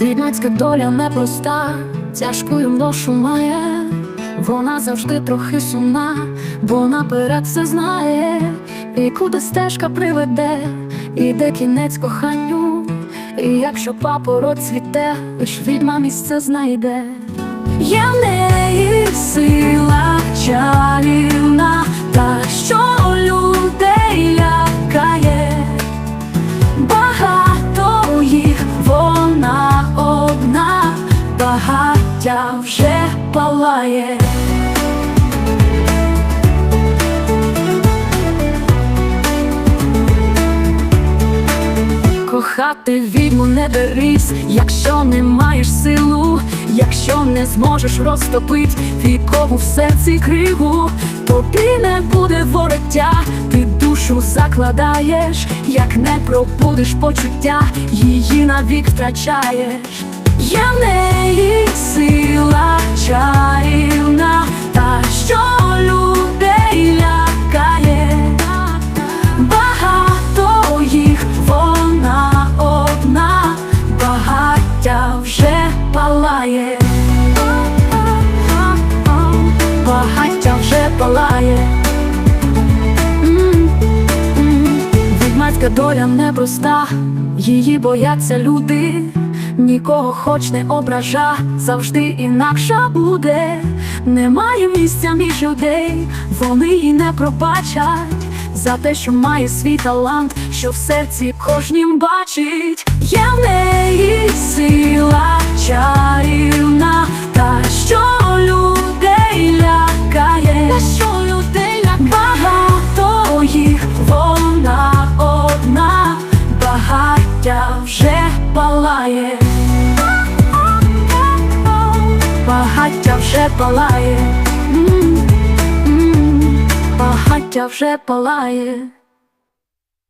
Відьмацька доля непроста, тяжкою ношу має, вона завжди трохи сумна, бо наперед все знає, і куди стежка приведе, і де кінець коханню, і якщо папороть цвіте, лиш відьма місце знайде. Є в неї сила чарівна, багаття вже палає. Кохати відьму не берись, якщо не маєш силу, якщо не зможеш розтопить вікову в серці кригу, тобі не буде вороття, ти душу закладаєш, як не пробудеш почуття, її навік втрачаєш. Є в неї сила чарівна, та що людей лякає. Багато їх вона одна, багаття вже палає. Багаття вже палає. Відьмацька доля непроста, її бояться люди, нікого хоч не обража, завжди інакша буде. Немає місця між людей, вони її не пробачать за те, що має свій талант, що в серці кожнім бачить. Є в неї сила палає. Багаття вже палає. Багаття вже палає.